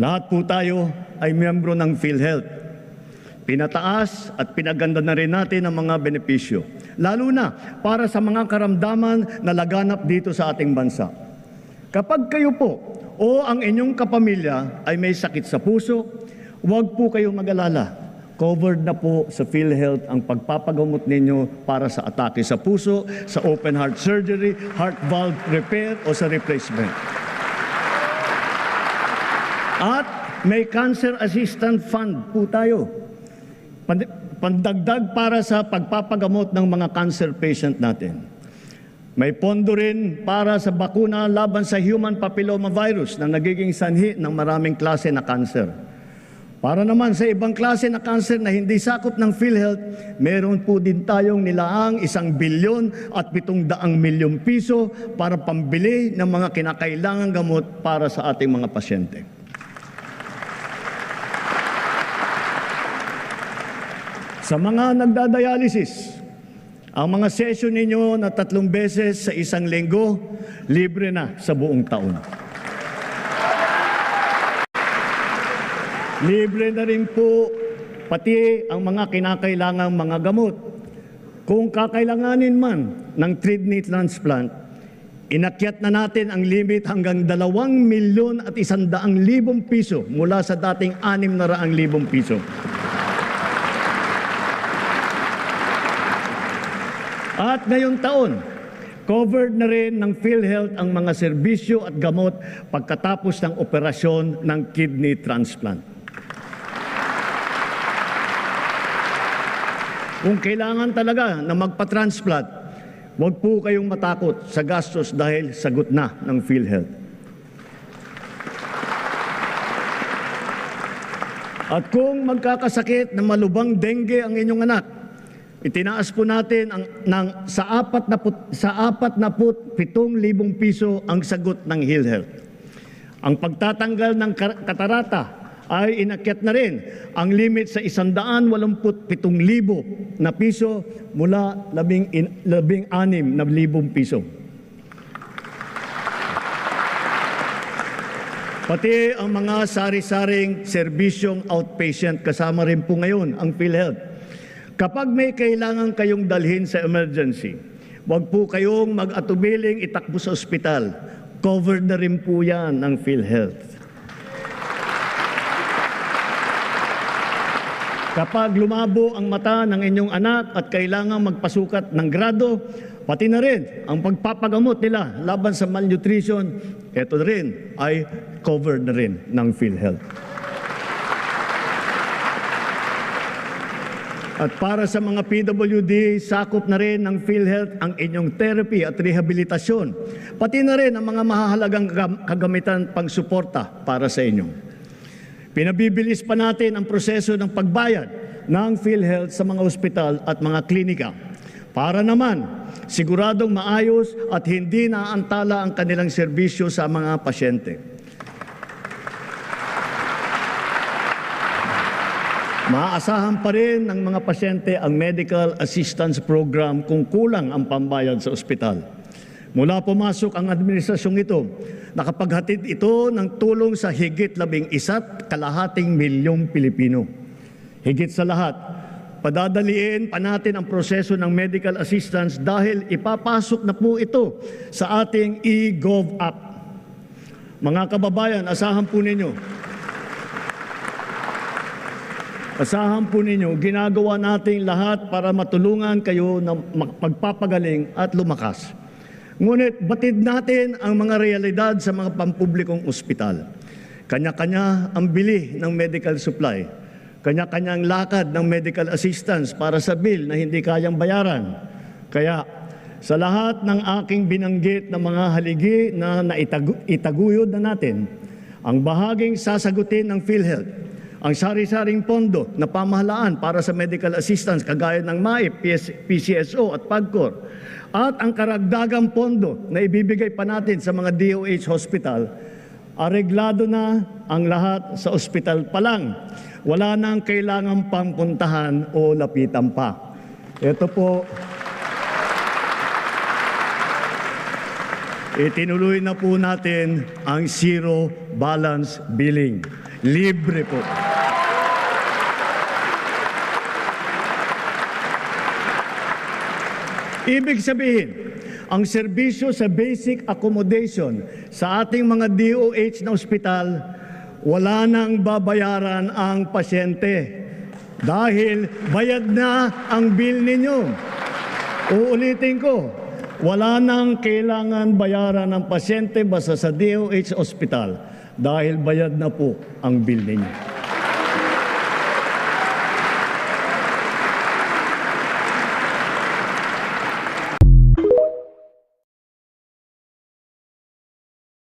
Lahat po tayo ay miyembro ng PhilHealth. Pinataas at pinaganda na rin natin ang mga benepisyo. Lalo na para sa mga karamdaman na laganap dito sa ating bansa. Kapag kayo po o ang inyong kapamilya ay may sakit sa puso, huwag po kayong mag-alala. Covered na po sa PhilHealth ang pagpapagamot ninyo para sa atake sa puso, sa open heart surgery, heart valve repair o sa replacement. At may cancer assistant fund po tayo. Pan- Pandagdag para sa pagpapagamot ng mga cancer patient natin. May pondo rin para sa bakuna laban sa human papilloma virus na nagiging sanhi ng maraming klase na cancer. Para naman sa ibang klase na cancer na hindi sakop ng PhilHealth, meron po din tayong nilaang isang bilyon at pitong daang milyong piso para pambili ng mga kinakailangang gamot para sa ating mga pasyente. Sa mga nagdadialysis, ang mga session ninyo na tatlong beses sa isang linggo, libre na sa buong taon. Libre na rin po pati ang mga kinakailangang mga gamot. Kung kakailanganin man ng kidney transplant, inakyat na natin ang limit hanggang dalawang milyon at isandaang libong piso mula sa dating anim na raang libong piso. At ngayong taon, covered na rin ng PhilHealth ang mga serbisyo at gamot pagkatapos ng operasyon ng kidney transplant. Kung kailangan talaga na magpa-transplant, huwag po kayong matakot sa gastos dahil sagot na ng PhilHealth. At kung magkakasakit na malubang dengue ang inyong anak, Itinaas po natin ang, ng, sa apat na put, sa apat na put, pitong libong piso ang sagot ng PhilHealth. Ang pagtatanggal ng katarata ay inakyat na rin ang limit sa isandaan walumput pitong libo na piso mula labing, in, labing anim na libong piso. Pati ang mga sari-saring serbisyong outpatient kasama rin po ngayon ang PhilHealth. Kapag may kailangan kayong dalhin sa emergency, huwag po kayong mag-atubiling itakbo sa ospital. Covered na rin po yan ng PhilHealth. Kapag lumabo ang mata ng inyong anak at kailangan magpasukat ng grado, pati na rin ang pagpapagamot nila laban sa malnutrition, ito rin ay covered na rin ng PhilHealth. At para sa mga PWD, sakop na rin ng PhilHealth ang inyong therapy at rehabilitasyon. Pati na rin ang mga mahahalagang kagam- kagamitan pang suporta para sa inyo. Pinabibilis pa natin ang proseso ng pagbayad ng PhilHealth sa mga ospital at mga klinika. Para naman, siguradong maayos at hindi naantala ang kanilang serbisyo sa mga pasyente. Maaasahan pa rin ng mga pasyente ang medical assistance program kung kulang ang pambayad sa ospital. Mula pumasok ang administrasyong ito, nakapaghatid ito ng tulong sa higit labing isa't kalahating milyong Pilipino. Higit sa lahat, padadaliin pa natin ang proseso ng medical assistance dahil ipapasok na po ito sa ating e-gov app. Mga kababayan, asahan po ninyo, Asahan po ninyo, ginagawa natin lahat para matulungan kayo na magpapagaling at lumakas. Ngunit batid natin ang mga realidad sa mga pampublikong ospital. Kanya-kanya ang bili ng medical supply. Kanya-kanyang lakad ng medical assistance para sa bill na hindi kayang bayaran. Kaya sa lahat ng aking binanggit na mga haligi na naitagu- itaguyod na natin, ang bahaging sasagutin ng PhilHealth ang sari-saring pondo na pamahalaan para sa medical assistance kagaya ng MAIP, PCSO at PAGCOR at ang karagdagang pondo na ibibigay pa natin sa mga DOH hospital, areglado na ang lahat sa ospital pa lang. Wala nang kailangan pang puntahan o lapitan pa. Ito po, itinuloy na po natin ang zero balance billing. Libre po. Ibig sabihin, ang serbisyo sa basic accommodation sa ating mga DOH na ospital, wala nang babayaran ang pasyente dahil bayad na ang bill ninyo. Uulitin ko, wala nang kailangan bayaran ng pasyente basta sa DOH ospital dahil bayad na po ang bill ninyo.